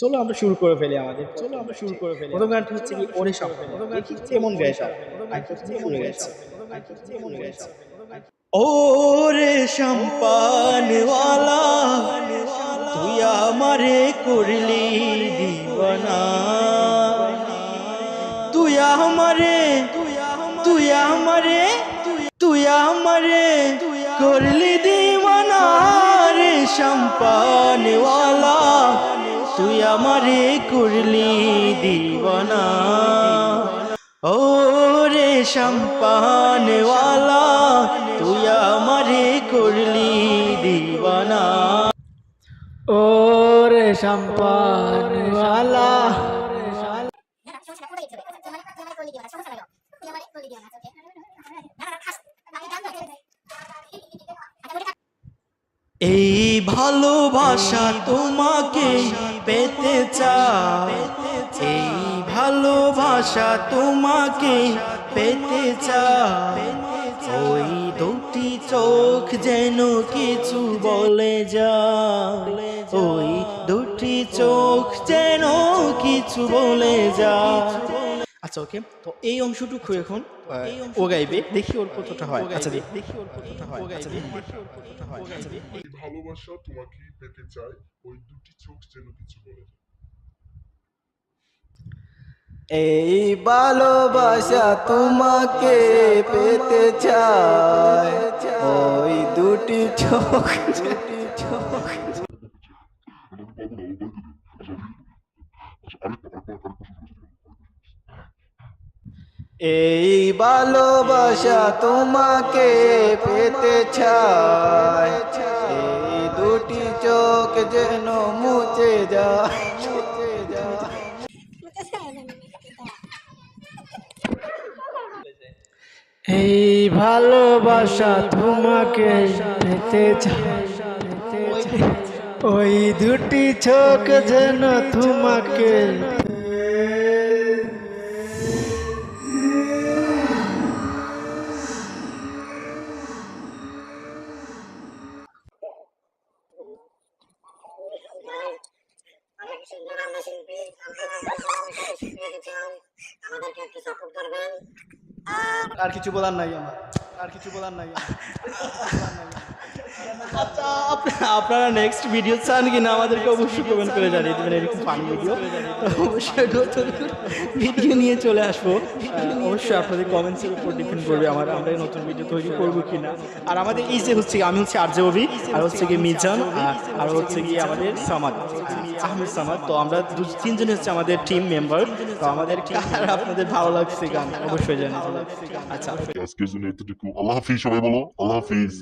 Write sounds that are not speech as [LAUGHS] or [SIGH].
চলো আমরা শুরু করে ফেলি আমাদের। চলো আমরা শুরু করে ফেলি। প্রথম গানটি হচ্ছে কি ওরে সম্পর্ক প্রথম গানটি হচ্ছে এমন গাইছা আমি হচ্ছে এমন গাইছা আমি হচ্ছে এমন গাইছা ওরে সম্পানওয়ালা তুই আমারে করলি দিবানা। তুই আমারে তুই আমারে তুই আমারে করলি দিবানা। রে সম্পানওয়ালা তুই আমারে করলি দিবানা। ও রে সম্পানওয়ালা, তুই আমারে করলি দিবানা। সম্পানওয়ালা। বাকি জান না এই ভালোবাসা তোমাকে পেতে চাই এই ভালোবাসা তোমাকে পেতে চাই ওই দুটি চোখ যেন কিছু বলে যা ওই দুটি চোখ যেন কিছু বলে যা আচ্ছা ওকে তো এই অংশটুকু এখন ও গাইবে। দেখি ওর কতটা হয়। আচ্ছা দেখি। ওর কতটা হয়। আচ্ছা দেখি। ওর কতটা হয়। আচ্ছা দেখি ভালোবাসা তোমাকেই পেতে চাই। ওই দুটি এই ভালোবাসা তোমাকে পেতে চায় ওই দুটি চোখ। দুটি চোখ এই ভালোবাসা তোমাকে পেতে দুটি চোখ যেন মুছে যায় মুছে যায় এই ভালোবাসা তোমাকে পেতে ওই দুটি চোখ যেন তোমাকে আর কিছু বলার নাই আমার আর কিছু বলার নাই। আচ্ছা আপনারা নেক্সট ভিডিও চান কিনা আমাদেরকে অবশ্যই কমেন্ট করে জানিয়ে দেবেন এরকম ফানি ভিডিও তো অবশ্যই [LAUGHS] নতুন ভিডিও নিয়ে চলে আসব। [LAUGHS] অবশ্যই আপনাদের কমেন্টসের উপর ডিপেন্ড করবে আমার আমরা নতুন ভিডিও তৈরি করব কিনা। আর আমাদের এই যে হচ্ছে আমি হচ্ছে আর্য অভি আর হচ্ছে গিয়ে মিজান আর- আর হচ্ছে গিয়ে আমাদের সামাদ আহ, আহমেদ সামাদ। তো আমরা দু তিনজন হচ্ছে আমাদের টিম মেম্বার তো আমাদের কার আপনাদের ভালো লাগছে গান অবশ্যই দেবেন। আচ্ছা। আজকের জন্য এতটুকু আল্লাহ হাফিজ সবাই বলো আল্লাহ হাফিজ।